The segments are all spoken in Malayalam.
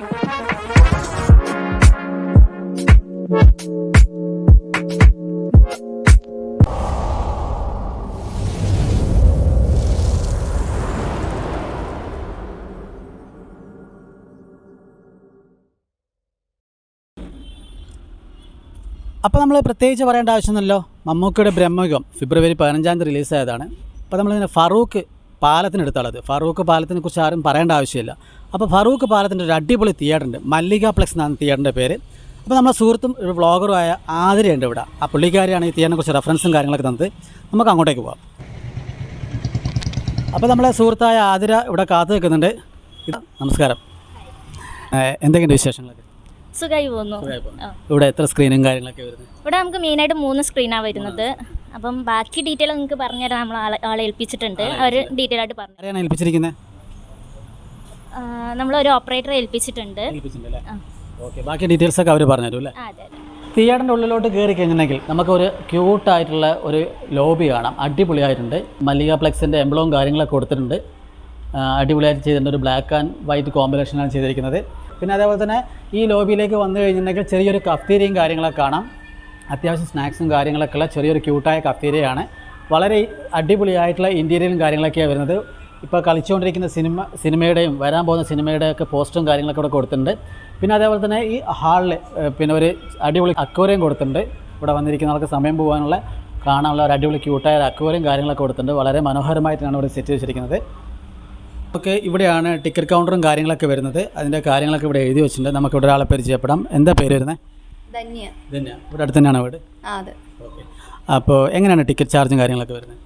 അപ്പോൾ നമ്മൾ പ്രത്യേകിച്ച് പറയേണ്ട ആവശ്യമൊന്നുമല്ലോ മമ്മൂക്കയുടെ ബ്രഹ്മയുഗം ഫെബ്രുവരി പതിനഞ്ചാം തീയതി റിലീസായതാണ് അപ്പോൾ നമ്മളിങ്ങനെ ഫറൂഖ് പാലത്തിനടുത്തുള്ളത് ഫറൂഖ് പാലത്തിനെ കുറിച്ച് ആരും പറയേണ്ട ആവശ്യമില്ല. അപ്പോൾ ഫറൂഖ് പാലത്തിന്റെ ഒരു അടിപൊളി തിയേറ്റർ ഉണ്ട്. മല്ലിക പ്ലക്സ് എന്നാണ് തിയേറ്ററിന്റെ പേര്. അപ്പോൾ നമ്മുടെ സുഹൃത്തും ഒരു വ്ളോഗറുമായ ആതിരയുണ്ട് ഇവിടെ. ആ പുള്ളിക്കാരിയാണ് ഈ തിയേറ്ററിനെ കുറിച്ച് റെഫറൻസും കാര്യങ്ങളൊക്കെ തന്നത്. നമുക്ക് അങ്ങോട്ടേക്ക് പോകാം അപ്പോൾ നമ്മളെ സുഹൃത്തായ ആതിര ഇവിടെ കാത്തു നിൽക്കുന്നുണ്ട്. നമസ്കാരം. എന്തെങ്കിലും വിശേഷങ്ങളൊക്കെ? സുഖമായി പോകുന്നു ഇവിടെ എത്ര സ്ക്രീനും കാര്യങ്ങളൊക്കെ വരുന്നത്? ഇവിടെ നമുക്ക് മെയിനായിട്ട് മൂന്ന് സ്ക്രീനാണ് വരുന്നത്. അപ്പം ബാക്കി ഡീറ്റെയിൽ നിങ്ങൾക്ക് പറഞ്ഞുതരാൻ നമ്മൾ ആളെ ഏൽപ്പിച്ചിട്ടുണ്ട്. അവർ ഡീറ്റെയിൽ ആയിട്ട് പറഞ്ഞു. ഏൽപ്പിച്ചിരിക്കുന്നത്? നമ്മൾ ഒരു ഓപ്പറേറ്ററെ ഏൽപ്പിച്ചിട്ടുണ്ട്. ബാക്കി ഡീറ്റെയിൽസ് ഒക്കെ അവർ പറഞ്ഞുതരും അല്ലേ? തിയേറ്ററിന്റെ ഉള്ളിലോട്ട് കയറി കഴിഞ്ഞിട്ടുണ്ടെങ്കിൽ നമുക്കൊരു ക്യൂട്ടായിട്ടുള്ള ഒരു ലോബി കാണാം. അടിപൊളിയായിട്ടുണ്ട്. മല്ലിക പ്ലക്സിന്റെ എംബ്ലവും കാര്യങ്ങളൊക്കെ കൊടുത്തിട്ടുണ്ട്. അടിപൊളിയായിട്ട് ചെയ്തിട്ടുണ്ട്. ഒരു ബ്ലാക്ക് ആൻഡ് വൈറ്റ് കോമ്പിനേഷനാണ് ചെയ്തിരിക്കുന്നത്. പിന്നെ അതേപോലെ തന്നെ ഈ ലോബിയിലേക്ക് വന്നു കഴിഞ്ഞിട്ടുണ്ടെങ്കിൽ ചെറിയൊരു കഫ്തീരിയും കാര്യങ്ങളൊക്കെ കാണാം. അത്യാവശ്യം സ്നാക്സും കാര്യങ്ങളൊക്കെ ഉള്ള ചെറിയൊരു ക്യൂട്ടായ കഫ്തീരിയാണ്. വളരെ അടിപൊളിയായിട്ടുള്ള ഇന്റീരിയലും കാര്യങ്ങളൊക്കെയാണ് വരുന്നത്. ഇപ്പോൾ കളിച്ചുകൊണ്ടിരിക്കുന്ന സിനിമ സിനിമയുടെയും വരാൻ പോകുന്ന സിനിമയുടെയൊക്കെ പോസ്റ്ററും കാര്യങ്ങളൊക്കെ ഇവിടെ കൊടുത്തിട്ടുണ്ട്. പിന്നെ അതേപോലെ തന്നെ ഈ ഹാളിൽ പിന്നെ ഒരു അടിപൊളി അക്വേറിയം കൊടുത്തിട്ടുണ്ട്. ഇവിടെ വന്നിരിക്കുന്നവർക്ക് സമയം പോകാനുള്ള കാണാനുള്ള ഒരു അടിപൊളി ക്യൂട്ടായ അക്വേറിയം കാര്യങ്ങളൊക്കെ കൊടുത്തിട്ടുണ്ട്. വളരെ മനോഹരമായിട്ടാണ് ഇവിടെ സെറ്റ് വെച്ചിരിക്കുന്നത് നമുക്ക് ഇവിടെയാണ് ടിക്കറ്റ് കൗണ്ടറും കാര്യങ്ങളൊക്കെ വരുന്നത്. അതിന്റെ കാര്യങ്ങളൊക്കെ ഇവിടെ എഴുതി വെച്ചിട്ടുണ്ട്. നമുക്ക് ഇവിടെ ഒരാളെ പരിചയപ്പെടാം. എന്താ പേര് വരുന്നത് ധന്യ. ധന്യ. ഇവിടെ അടുത്ത് തന്നെയാണ് വീട് അതെ. ഓക്കെ. അപ്പോൾ എങ്ങനെയാണ് ടിക്കറ്റ് ചാർജും കാര്യങ്ങളൊക്കെ വരുന്നത്?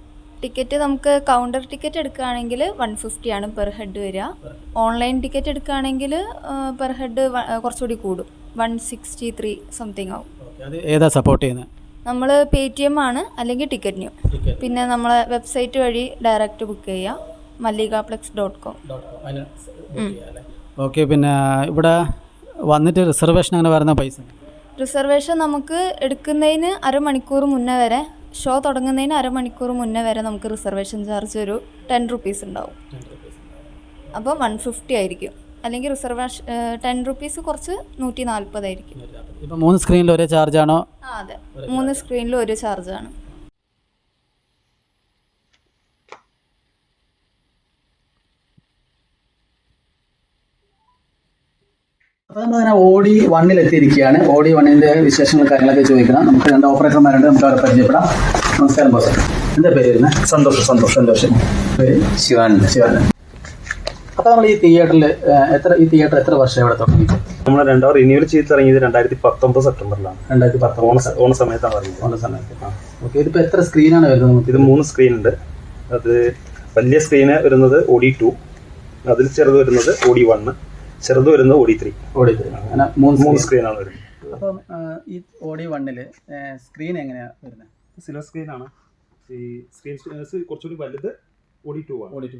ടിക്കറ്റ് നമുക്ക് കൗണ്ടർ ടിക്കറ്റ് എടുക്കുകയാണെങ്കിൽ വൺ ഫിഫ്റ്റി ആണ് പെർ ഹെഡ് വരിക. ഓൺലൈൻ ടിക്കറ്റ് എടുക്കുകയാണെങ്കിൽ പെർ ഹെഡ് കുറച്ചുകൂടി കൂടും. വൺ സിക്സ്റ്റി ത്രീ സംതിങ് ആവും. ഏതാ സപ്പോർട്ട് ചെയ്യുന്നത്? നമ്മൾ പേ ടി എം ആണ് അല്ലെങ്കിൽ ടിക്കറ്റ്. ന്യൂ പിന്നെ നമ്മളെ വെബ്സൈറ്റ് വഴി ഡയറക്റ്റ് ബുക്ക് ചെയ്യാം മല്ലികാപ്ലെക്സ് ഡോട്ട് കോം ഓക്കെ പിന്നെ ഇവിടെ വന്നിട്ട് റിസർവേഷൻ അങ്ങനെ വരുന്ന പൈസ? റിസർവേഷൻ നമുക്ക് എടുക്കുന്നതിന് അരമണിക്കൂർ മുന്നേ വരെ ഷോ തുടങ്ങുന്നതിന് അരമണിക്കൂർ മുന്നേ വരെ നമുക്ക് റിസർവേഷൻ ചാർജ് ഒരു ടെൻ റുപ്പീസ് ഉണ്ടാവും. അപ്പോൾ വൺ ഫിഫ്റ്റി ആയിരിക്കും. അല്ലെങ്കിൽ റിസർവേഷൻ ടെൻ റുപ്പീസ് കുറച്ച് നൂറ്റി നാൽപ്പതായിരിക്കും ഇപ്പം മൂന്ന് സ്ക്രീനിൽ ഒരേ ചാർജാണോ ആ അതെ. മൂന്ന് സ്ക്രീനിൽ ഒരു ചാർജാണ് നമ്മളിങ്ങനെ ഓടി വണ്ണിൽ എത്തിയിരിക്കുകയാണ്. ഓടി വണ്ണിന്റെ വിശേഷങ്ങൾ കാര്യങ്ങളൊക്കെ ചോദിക്കണം. നമുക്ക് രണ്ട് ഓപ്പറേറ്റർമാരുണ്ട് നമുക്ക് അവരെ പരിചയപ്പെടാം. നമസ്കാരം ബോസ് എന്താ പേര് വരുന്നത് സന്തോഷം സന്തോഷം സന്തോഷം. പേര്? ശിവാനന്ദ ശിവാനന്ദ അപ്പൊ നമ്മൾ ഈ തിയേറ്ററിൽ എത്ര ഈ തിയേറ്റർ എത്ര വർഷം ഇവിടെ തുടങ്ങി? നമ്മൾ രണ്ടോ റിന്യൂവൽ ചെയ്ത് തുടങ്ങിയത് രണ്ടായിരത്തി പത്തൊമ്പത് സെപ്റ്റംബറിലാണ്. രണ്ടായിരത്തി പത്ത് ഓണ ഓണ സമയത്താണ് പറഞ്ഞത് ഓണ സമയത്ത്. ഓക്കെ ഇതിപ്പോ എത്ര സ്ക്രീനാണ് വരുന്നത് നമുക്ക്? ഇത് മൂന്ന് സ്ക്രീൻ ഉണ്ട്. അത് വലിയ സ്ക്രീന് വരുന്നത് ഓഡി ടു അതിൽ ചെറുത് വരുന്നത് ഓഡി വണ്ണ് ചെറുത് വരുന്നത് ഓഡി ത്രീ ഓടി അങ്ങനെ മൂന്ന് സ്ക്രീനാണ് വരുന്നത്. അപ്പം ഈ ഓടി വണ്ണിൽ സ്ക്രീൻ എങ്ങനെയാണ് വരുന്നത്? സിൽവർ സ്ക്രീനാണ് ഈ സ്ക്രീൻ കുറച്ചുകൂടി വലുത് ഓഡി ടു ആണ്. ഓടി ടു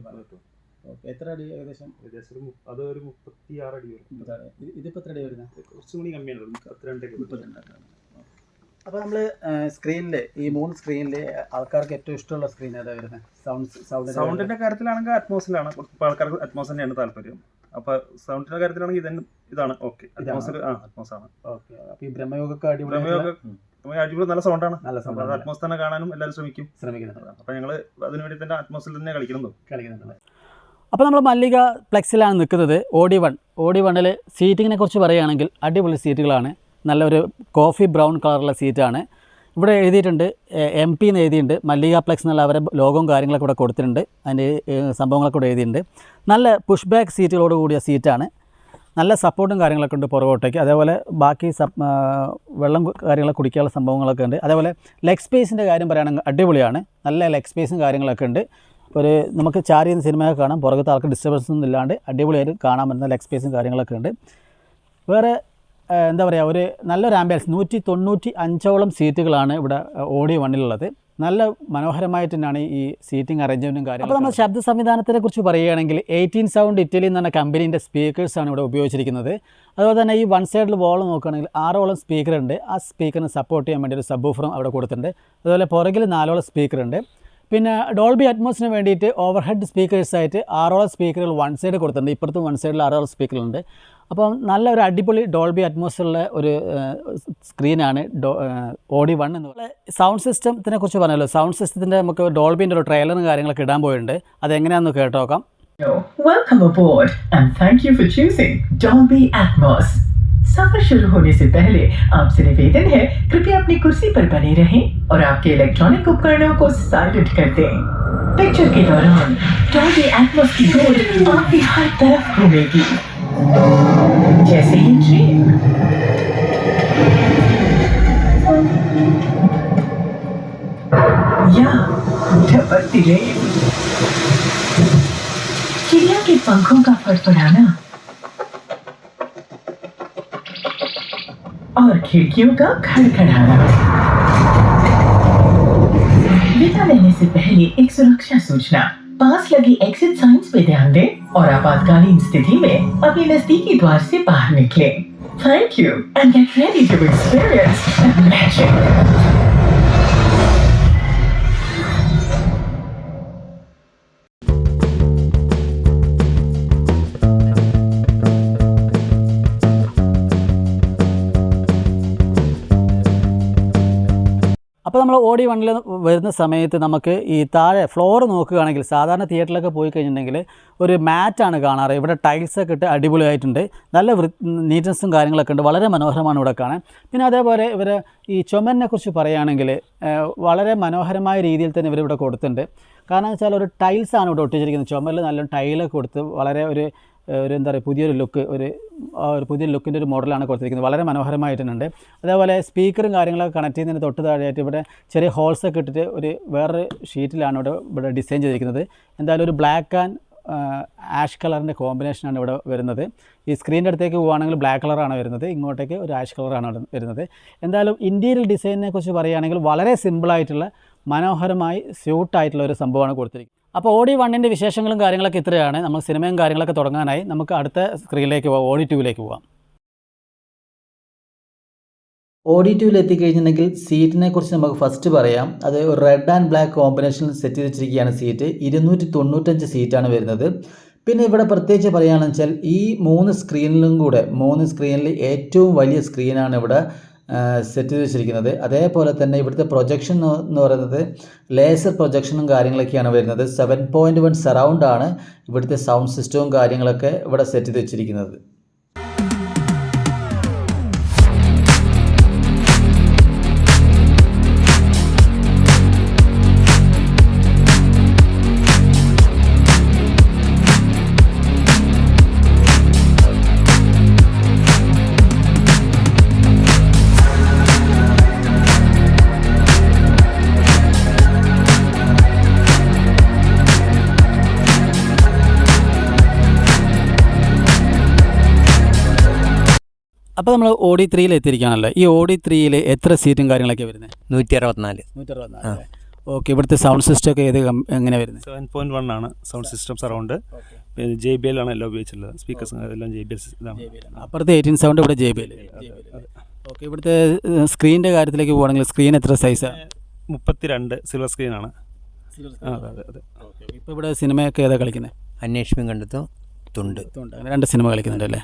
ഓക്കെ എത്ര അടി ഏകദേശം? ഏകദേശം അത് ഒരു മുപ്പത്തി ആറ് അടി വരും. ഇതിപ്പോൾ എത്ര അടി വരുന്നത്? കുറച്ചും കൂടി കമ്മിയാണ്. മുപ്പത്തിരണ്ടൊക്കെ വരും. അപ്പോൾ നമ്മൾ സ്ക്രീനിൽ ഈ മൂന്ന് സ്ക്രീനിലെ ആൾക്കാർക്ക് ഏറ്റവും ഇഷ്ടമുള്ള സ്ക്രീൻ ഏതാ വരുന്നത്? സൗണ്ട് സൗണ്ട് സൗണ്ടിന്റെ കാര്യത്തിലാണെങ്കിൽ അറ്റ്മോസിലാണ് ഇപ്പോൾ ആൾക്കാർക്ക് അറ്റ്മോസ് തന്നെയാണ് താല്പര്യം. അപ്പൊ സൗണ്ടിന്റെ കാര്യത്തിലാണെങ്കിൽ ഇതന്നെ ഇതാണ്. ഓക്കെ. അറ്റ്മോസ്ഫിയർ ആ അറ്റ്മോസ് ആണ്. ഓക്കെ. അപ്പോൾ ഈ ബ്രഹ്മയോഗൊക്കെ അടിപൊളി ബ്രഹ്മയോഗ അടിപൊളി നല്ല സൗണ്ടാണ് നല്ല അത് സൗണ്ട് അറ്റ്മോസ് തന്നെ കാണാനും എല്ലാവരും ശ്രമിക്കും. ശ്രമിക്കുന്നുണ്ട്. അപ്പൊ ഞങ്ങൾ അതിനുവേണ്ടി തന്നെ അറ്റ്മോസിൽ തന്നെ കളിക്കുന്നു കളിക്കുന്നുണ്ട്. അപ്പോൾ നമ്മൾ മല്ലിക പ്ലെക്സിലാണ് നിൽക്കുന്നത്. ഓഡി വൺ ഓഡി വണ്ണിൽ സീറ്റിങ്ങിനെ കുറിച്ച് പറയുകയാണെങ്കിൽ അടിപൊളി സീറ്റുകളാണ് നല്ലൊരു കോഫി ബ്രൗൺ കളറുള്ള സീറ്റാണ് ഇവിടെ എഴുതിയിട്ടുണ്ട് എം പി എന്ന് എഴുതിയിട്ടുണ്ട് മല്ലിക പ്ലക്സ് എന്നുള്ള അവരെ ലോഗവും കാര്യങ്ങളൊക്കെ ഇവിടെ കൊടുത്തിട്ടുണ്ട് അതിന്റെ സംഭവങ്ങളൊക്കെ ഇവിടെ എഴുതിയിട്ടുണ്ട്. നല്ല പുഷ് ബാക്ക് സീറ്റുകളോട് കൂടിയ സീറ്റാണ് നല്ല സപ്പോർട്ടും കാര്യങ്ങളൊക്കെ ഉണ്ട് പുറകോട്ടേക്ക്. അതേപോലെ ബാക്കി വെള്ളം കാര്യങ്ങളൊക്കെ കുടിക്കാനുള്ള സംഭവങ്ങളൊക്കെ ഉണ്ട്. അതേപോലെ ലെഗ് സ്പേസിന്റെ കാര്യം പറയുകയാണെങ്കിൽ അടിപൊളിയാണ്. നല്ല ലെഗ് സ്പേസും കാര്യങ്ങളൊക്കെ ഉണ്ട്. ഒരു നമുക്ക് ചാരി ചെയ്യുന്ന സിനിമയൊക്കെ കാണാം. പുറകത്തെ ആൾക്ക് ഡിസ്റ്റർബൻസ് ഒന്നും ഇല്ലാണ്ട് അടിപൊളിയായിട്ട് കാണാൻ പറ്റുന്ന ലെഗ് സ്പേസും കാര്യങ്ങളൊക്കെ ഉണ്ട്. വേറെ എന്താ പറയുക ഒരു നല്ലൊരു ആംബിയൻസ് നൂറ്റി തൊണ്ണൂറ്റി അഞ്ചോളം സീറ്റുകളാണ് ഇവിടെ ഓഡിയോ വണ്ണിലുള്ളത് നല്ല മനോഹരമായിട്ട് തന്നെയാണ് ഈ സീറ്റിംഗ് അറേഞ്ച്മെന്റും കാര്യം അപ്പോൾ നമ്മൾ ശബ്ദ സംവിധാനത്തിനെ കുറിച്ച് പറയുകയാണെങ്കിൽ എയ്റ്റീൻ സൗണ്ട് ഇറ്റലി എന്ന് പറഞ്ഞ കമ്പനീന്റെ സ്പീക്കേഴ്സാണ് ഇവിടെ ഉപയോഗിച്ചിരിക്കുന്നത്. അതുപോലെ തന്നെ ഈ വൺ സൈഡിൽ വോൾ നോക്കുകയാണെങ്കിൽ ആറോളം സ്പീക്കർ ഉണ്ട്. ആ സ്പീക്കറിന് സപ്പോർട്ട് ചെയ്യാൻ വേണ്ടി ഒരു സബ്ബൂഫറും അവിടെ കൊടുത്തിട്ടുണ്ട്. അതുപോലെ പുറകിൽ നാലോളം സ്പീക്കർ ഉണ്ട്. പിന്നെ ഡോൾബി അറ്റ്മോസിന് വേണ്ടിയിട്ട് ഓവർഹെഡ് സ്പീക്കേഴ്സായിട്ട് ആറോളം സ്പീക്കറുകൾ വൺ സൈഡ് കൊടുത്തിട്ടുണ്ട്. ഇപ്പുറത്തും വൺ സൈഡിൽ ആറോളം സ്പീക്കറുണ്ട് അപ്പം നല്ല ഒരു അടിപൊളി ഡോൾബി അറ്റ്മോസിലുള്ള ഒരു സ്ക്രീനാണ് ഡോ ഓഡി വൺ എന്ന് പറയുന്നത് സൗണ്ട് സിസ്റ്റത്തിനെ കുറിച്ച് പറഞ്ഞല്ലോ സൗണ്ട് സിസ്റ്റത്തിൻ്റെ നമുക്ക് ഡോൾബിൻ്റെ ഒരു ട്രെയിലറും കാര്യങ്ങളൊക്കെ ഇടാൻ പോയിട്ടുണ്ട് അതെങ്ങനെയാണെന്ന് കേട്ടോ നോക്കാം Welcome aboard and thank you for choosing Dolby Atmos. सफर शुरू होने से पहले आपसे निवेदन है कृपया अपनी कुर्सी पर बने रहें और आपके इलेक्ट्रॉनिक उपकरणों को साइलेंट कर दें पिक्चर के दौरान डॉल्बी एटमॉस की गूंज आपकी हर तरफ घूमेगी जैसे ही या झपकती रेल चिड़िया के पंखों का फड़फड़ाना और खिड़कियों का खड़खड़ाना विदा लेने से पहले एक सुरक्षा सूचना पास लगी एग्जिट साइंस पे ध्यान दें और आपातकालीन स्थिति में अपने नजदीकी द्वार से बाहर निकले। Thank you and get ready to experience magic അപ്പോൾ നമ്മൾ ഓടി വണ്ണിൽ വരുന്ന സമയത്ത് നമുക്ക് ഈ താഴെ ഫ്ലോർ നോക്കുകയാണെങ്കിൽ സാധാരണ തിയേറ്ററിലൊക്കെ പോയി കഴിഞ്ഞിട്ടുണ്ടെങ്കിൽ ഒരു മാറ്റാണ് കാണാറ്. ഇവിടെ ടൈൽസൊക്കെ ഇട്ട് അടിപൊളിയായിട്ടുണ്ട്. നല്ല വൃ നീറ്റ്നസ്സും കാര്യങ്ങളൊക്കെ ഉണ്ട്. വളരെ മനോഹരമാണ് ഇവിടെ കാണാൻ. പിന്നെ അതേപോലെ ഇവർ ഈ ചുമരിനെ കുറിച്ച് പറയുകയാണെങ്കിൽ വളരെ മനോഹരമായ രീതിയിൽ തന്നെ ഇവരിവിടെ കൊടുത്തിട്ടുണ്ട്. കാരണം എന്ന് വെച്ചാൽ ഒരു ടൈൽസാണ് ഇവിടെ ഒട്ടിച്ചിരിക്കുന്നത്. ചുമരിൽ നല്ല ടൈലൊക്കെ കൊടുത്ത് വളരെ ഒരു ഒരു എന്താ പറയുക പുതിയൊരു ലുക്ക് ഒരു ഒരു പുതിയ ലുക്കിന്റെ ഒരു മോഡലാണ് കൊടുത്തിരിക്കുന്നത്. വളരെ മനോഹരമായിട്ടുണ്ട് അതേപോലെ സ്പീക്കറും കാര്യങ്ങളൊക്കെ കണക്ട് ചെയ്യുന്നതിന് തൊട്ട് താഴെയായിട്ട് ഇവിടെ ചെറിയ ഹോൾസൊക്കെ ഇട്ടിട്ട് ഒരു വേറൊരു ഷീറ്റിലാണ് ഇവിടെ ഇവിടെ ഡിസൈൻ ചെയ്തിരിക്കുന്നത്. എന്തായാലും ഒരു ബ്ലാക്ക് ആൻഡ് ആഷ് കളറിന്റെ കോമ്പിനേഷനാണ് ഇവിടെ വരുന്നത്. ഈ സ്ക്രീനിന്റെ അടുത്തേക്ക് പോവുകയാണെങ്കിൽ ബ്ലാക്ക് കളറാണ് വരുന്നത്. ഇങ്ങോട്ടേക്ക് ഒരു ആഷ് കളറാണ് വരുന്നത്. എന്തായാലും ഇന്റീരിയൽ ഡിസൈനിനെ കുറിച്ച് പറയുകയാണെങ്കിൽ വളരെ സിമ്പിളായിട്ടുള്ള മനോഹരമായി സ്യൂട്ടായിട്ടുള്ള ഒരു സംഭവമാണ് കൊടുത്തിരിക്കുന്നത്. അപ്പോൾ ഓഡി വണ്ണിന്റെ വിശേഷങ്ങളും കാര്യങ്ങളൊക്കെ ഇത്രയാണ്. നമ്മൾ സിനിമയും കാര്യങ്ങളൊക്കെ തുടങ്ങാനായി. നമുക്ക് അടുത്ത സ്ക്രീനിലേക്ക് പോകാം ഓഡി ടൂവിലേക്ക് പോകാം ഓഡി ടൂവിൽ എത്തിക്കഴിഞ്ഞിട്ടുണ്ടെങ്കിൽ സീറ്റിനെ കുറിച്ച് നമുക്ക് ഫസ്റ്റ് പറയാം. അത് റെഡ് ആൻഡ് ബ്ലാക്ക് കോമ്പിനേഷനിൽ സെറ്റ് ചെയ്ത് വെച്ചിരിക്കുകയാണ് സീറ്റ് ഇരുന്നൂറ്റി തൊണ്ണൂറ്റഞ്ച് സീറ്റാണ് വരുന്നത്. പിന്നെ ഇവിടെ പ്രത്യേകിച്ച് പറയുകയാണെന്ന് വെച്ചാൽ ഈ മൂന്ന് സ്ക്രീനിലും കൂടെ മൂന്ന് സ്ക്രീനിൽ ഏറ്റവും വലിയ സ്ക്രീനാണ് ഇവിടെ സെറ്റ് ചെയ്ത് വെച്ചിരിക്കുന്നത്. അതേപോലെ തന്നെ ഇവിടുത്തെ പ്രൊജക്ഷൻ എന്ന് പറയുന്നത് ലേസർ പ്രൊജക്ഷനും കാര്യങ്ങളൊക്കെയാണ് വരുന്നത്. സെവൻ പോയിന്റ് വൺ സറൗണ്ട് ആണ് ഇവിടുത്തെ സൗണ്ട് സിസ്റ്റവും കാര്യങ്ങളൊക്കെ ഇവിടെ സെറ്റ് ചെയ്ത് വെച്ചിരിക്കുന്നത്. അപ്പോൾ നമ്മൾ ഓഡി ത്രീയിൽ എത്തിയിരിക്കുകയാണല്ലോ. ഈ ഓഡി ത്രീയിൽ എത്ര സീറ്റും കാര്യങ്ങളൊക്കെ വരുന്നത് നൂറ്റി അറുപത്തിനാല് നൂറ്റി അറുപത്തിനാല് ഓക്കെ ഇവിടുത്തെ സൗണ്ട് സിസ്റ്റം ഒക്കെ ഏത് എങ്ങനെ വരുന്നത് സെവൻ പോയിന്റ് വൺ ആണ് സൗണ്ട് സിസ്റ്റം സറൗണ്ട് പിന്നെ ജെ ബി എൽ ആണ് എല്ലാം ഉപയോഗിച്ചിട്ടുള്ളത്. സ്പീക്കേഴ്സ് എല്ലാം ജെ ബി എൽ ഇതാണ്. അപ്പുറത്തെ എയ്റ്റീൻ സൗണ്ട് ഇവിടെ ജെ ബി എൽ ഓക്കെ ഇവിടുത്തെ സ്ക്രീനിന്റെ കാര്യത്തിലേക്ക് പോകുകയാണെങ്കിൽ സ്ക്രീൻ എത്ര സൈസാണ് മുപ്പത്തിരണ്ട് സിൽവർ സ്ക്രീനാണ് അതെ അതെ അതെ. ഇപ്പോൾ ഇവിടെ സിനിമയൊക്കെ ഏതാ കളിക്കുന്നത് അന്വേഷണം കണ്ടെത്തും. തുണ്ട്. അങ്ങനെ രണ്ട് സിനിമ കളിക്കുന്നുണ്ട് അല്ലേ?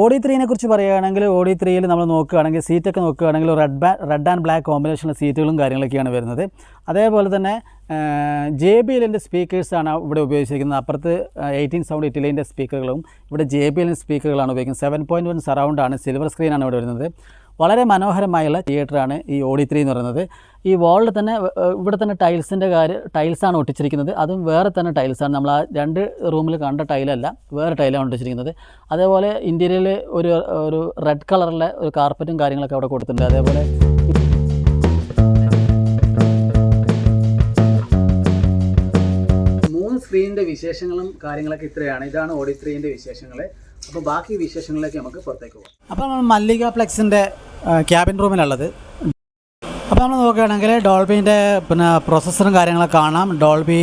ഓഡി ത്രീനെ കുറിച്ച് പറയുകയാണെങ്കിൽ ഓഡി ത്രീയിൽ നമ്മൾ നോക്കുകയാണെങ്കിൽ സീറ്റൊക്കെ നോക്കുകയാണെങ്കിൽ റെഡ് ബാ റെഡ് ആൻഡ് ബ്ലാക്ക് കോമ്പിനേഷനിലെ സീറ്റുകളും കാര്യങ്ങളൊക്കെയാണ് വരുന്നത്. അതേപോലെ തന്നെ ജെ ബി എല്ലിന്റെ സ്പീക്കേഴ്സാണ് ഇവിടെ ഉപയോഗിച്ചിരിക്കുന്നത്. അപ്പുറത്ത് എയ്റ്റീൻ സൗണ്ട് ഇറ്റലിന്റെ സ്പീക്കറുകളും ഇവിടെ ജെ ബി എല്ലിന്റെ സ്പീക്കറുകളാണ് ഉപയോഗിക്കുന്നത്. സെവൻ പോയിന്റ് വൺ സറൗണ്ടാണ് സിൽവർ സ്ക്രീനാണ് ഇവിടെ വരുന്നത്. വളരെ മനോഹരമായുള്ള തിയേറ്ററാണ് ഈ ഓഡി ത്രീ എന്ന് പറയുന്നത്. ഈ വാളിൽ തന്നെ ഇവിടെ തന്നെ ടൈൽസിന്റെ കാര്യം ടൈൽസാണ് ഒട്ടിച്ചിരിക്കുന്നത്. അതും വേറെ തന്നെ ടൈൽസാണ് നമ്മൾ ആ രണ്ട് റൂമിൽ കണ്ട ടൈലല്ല വേറെ ടൈലാണ് ഒട്ടിച്ചിരിക്കുന്നത്. അതേപോലെ ഇന്റീരിയറിൽ ഒരു ഒരു റെഡ് കളറിലെ ഒരു കാർപ്പറ്റും കാര്യങ്ങളൊക്കെ അവിടെ കൊടുത്തിട്ടുണ്ട്. അതേപോലെ മൂന്ന് സ്ക്രീനിന്റെ വിശേഷങ്ങളും കാര്യങ്ങളൊക്കെ ഇത്രയാണ്. ഇതാണ് ഓഡി ത്രീന്റെ വിശേഷങ്ങൾ അപ്പോൾ ബാക്കി വിശേഷങ്ങളിലേക്ക് നമുക്ക് പുറത്തേക്ക് പോകാം. അപ്പോൾ നമ്മൾ മല്ലിക ഫ്ലെക്സിന്റെ ക്യാബിൻ റൂമിലുള്ളത് അപ്പോൾ നമ്മൾ നോക്കുകയാണെങ്കിൽ ഡോൾബിന്റെ പിന്നെ പ്രോസസ്സറും കാര്യങ്ങളൊക്കെ കാണാം. Dolby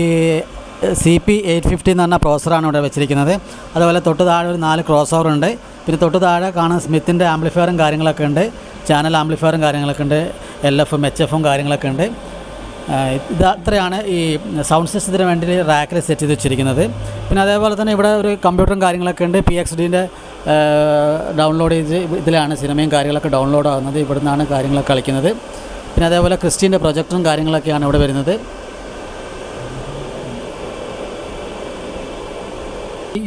C P eight fifty എന്ന് പറഞ്ഞ പ്രോസറാണ് ഇവിടെ വെച്ചിരിക്കുന്നത്. അതുപോലെ തൊട്ട് താഴെ ഒരു നാല് ക്രോസ് ഓവർ ഉണ്ട്. പിന്നെ തൊട്ട് താഴെ കാണാൻ സ്മിത്തിന്റെ ആംപ്ലിഫയറും കാര്യങ്ങളൊക്കെ ഉണ്ട്. ചാനൽ ആംപ്ലിഫയറും കാര്യങ്ങളൊക്കെ ഉണ്ട്. എൽ എഫും എച്ച് എഫും കാര്യങ്ങളൊക്കെ ഉണ്ട്. ഇത് അത്രയാണ് ഈ സൗണ്ട് സിസ്റ്റത്തിന് വേണ്ടി റാക്കിൽ സെറ്റ് ചെയ്ത് വെച്ചിരിക്കുന്നത്. പിന്നെ അതേപോലെ തന്നെ ഇവിടെ ഒരു കമ്പ്യൂട്ടറും കാര്യങ്ങളൊക്കെ ഉണ്ട്. പി എക്സ് ഡിന്റെ ഡൗൺലോഡ് ചെയ്ത് ഇതിലാണ് സിനിമയും കാര്യങ്ങളൊക്കെ ഡൗൺലോഡ് ആകുന്നത് ഇവിടെ നിന്നാണ് കാര്യങ്ങളൊക്കെ കളിക്കുന്നത്. പിന്നെ അതേപോലെ ക്രിസ്റ്റീന്റെ പ്രൊജക്ടറും കാര്യങ്ങളൊക്കെയാണ് ഇവിടെ വരുന്നത്.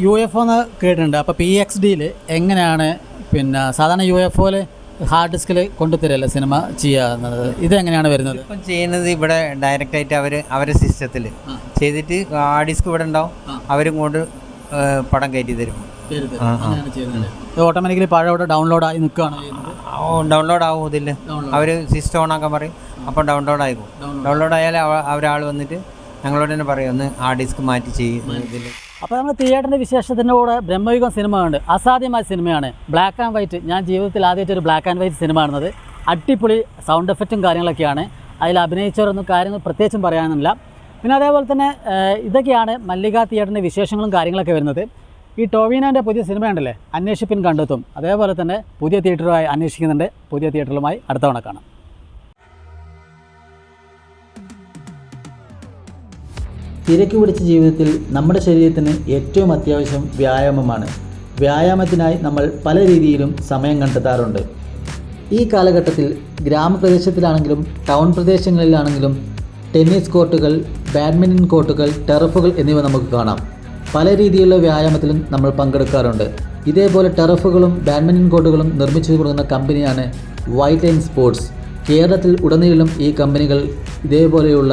യു എഫ് ഒ എന്ന് കേട്ടിട്ടുണ്ട്. അപ്പോൾ പി എക്സ് ഡിയിൽ എങ്ങനെയാണ് പിന്നെ സാധാരണ യു എഫ് ഒയിൽ ഹാർഡ് ഡിസ്കിൽ കൊണ്ടുതരല്ല സിനിമ ചെയ്യാവുന്നത് ഇത് എങ്ങനെയാണ് വരുന്നത്? ഇപ്പം ചെയ്യുന്നത് ഇവിടെ ഡയറക്റ്റ് ആയിട്ട് അവർ അവരുടെ സിസ്റ്റത്തിൽ ചെയ്തിട്ട് ഹാർഡ് ഡിസ്ക് ഇവിടെ ഉണ്ടാവും. അവരും കൊണ്ട് പടം കയറ്റി തരും. ഓട്ടോമാറ്റിക്കലി പഴം ഇവിടെ ഡൗൺലോഡ് ആയി നിൽക്കുകയാണ് ഡൗൺലോഡ് ആവും അവർ സിസ്റ്റം ഓൺ ആക്കാൻ പറയും. അപ്പോൾ ഡൗൺലോഡ് ആയിക്കും ഡൗൺലോഡ് ആയാൽ അവരാൾ വന്നിട്ട് ഞങ്ങളോട് തന്നെ പറയും ഒന്ന് ആ ഡിസ്ക് മാറ്റി ചെയ്യും. ഇതിൽ അപ്പോൾ നമ്മൾ തിയേറ്ററിന്റെ വിശേഷത്തിന്റെ കൂടെ ബ്രഹ്മയുഗം സിനിമ ഉണ്ട് അസാധ്യമായ സിനിമയാണ് ബ്ലാക്ക് ആൻഡ് വൈറ്റ് ഞാൻ ജീവിതത്തിൽ ആദ്യമായിട്ട് ഒരു ബ്ലാക്ക് ആൻഡ് വൈറ്റ് സിനിമ ആണത് അടിപൊളി സൗണ്ട് എഫക്റ്റും കാര്യങ്ങളൊക്കെയാണ്. അതിൽ അഭിനയിച്ചവരൊന്നും കാര്യങ്ങൾ പ്രത്യേകിച്ചും പറയാനൊന്നുമില്ല. പിന്നെ അതേപോലെ തന്നെ ഇതൊക്കെയാണ് മല്ലിക തിയേറ്ററിന്റെ വിശേഷങ്ങളും കാര്യങ്ങളൊക്കെ വരുന്നത്. ഈ ടോവിനോന്റെ പുതിയ സിനിമയുണ്ടല്ലേ അന്വേഷിപ്പിൻ കണ്ടെത്തും. അതേപോലെ തന്നെ പുതിയ തിയേറ്ററുമായി അന്വേഷിക്കുന്നുണ്ട്. പുതിയ തിയേറ്ററുമായി അടുത്ത തവണ കാണാം. തിരക്ക് പിടിച്ച ജീവിതത്തിൽ നമ്മുടെ ശരീരത്തിന് ഏറ്റവും അത്യാവശ്യം വ്യായാമമാണ്. വ്യായാമത്തിനായി നമ്മൾ പല രീതിയിലും സമയം കണ്ടെത്താറുണ്ട്. ഈ കാലഘട്ടത്തിൽ ഗ്രാമപ്രദേശത്തിലാണെങ്കിലും ടൗൺ പ്രദേശങ്ങളിലാണെങ്കിലും ടെന്നീസ് കോർട്ടുകൾ ബാഡ്മിന്റൺ കോർട്ടുകൾ ടെറഫുകൾ എന്നിവ നമുക്ക് കാണാം. പല രീതിയിലുള്ള വ്യായാമത്തിലും നമ്മൾ പങ്കെടുക്കാറുണ്ട്. ഇതേപോലെ ടെറഫുകളും ബാഡ്മിന്റൺ കോർട്ടുകളും നിർമ്മിച്ചു കൊടുക്കുന്ന കമ്പനിയാണ് വൈറ്റ് സ്പോർട്സ്. കേരളത്തിൽ ഉടനീളം ഈ കമ്പനികൾ ഇതേപോലെയുള്ള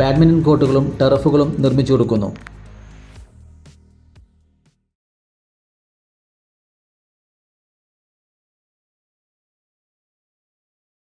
ബാഡ്മിന്റൺ കോർട്ടുകളും ടെറഫുകളും നിർമ്മിച്ചു കൊടുക്കുന്നു.